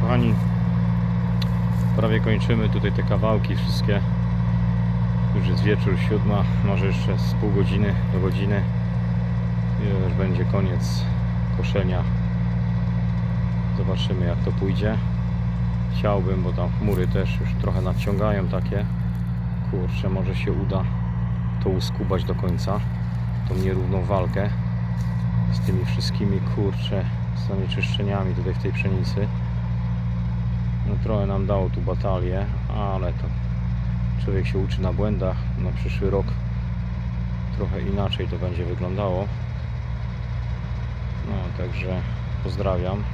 Kochani, prawie kończymy tutaj te kawałki wszystkie. Już jest wieczór, siódma, może jeszcze z pół godziny do godziny. I już będzie koniec koszenia. Zobaczymy jak to pójdzie. Chciałbym, bo tam chmury też już trochę nadciągają takie. Kurczę, może się uda to uskubać do końca. Tą nierówną walkę z tymi wszystkimi kurcze zanieczyszczeniami tutaj w tej pszenicy. No trochę nam dało tu batalię, ale to człowiek się uczy na błędach. Na przyszły rok trochę inaczej to będzie wyglądało. No także pozdrawiam.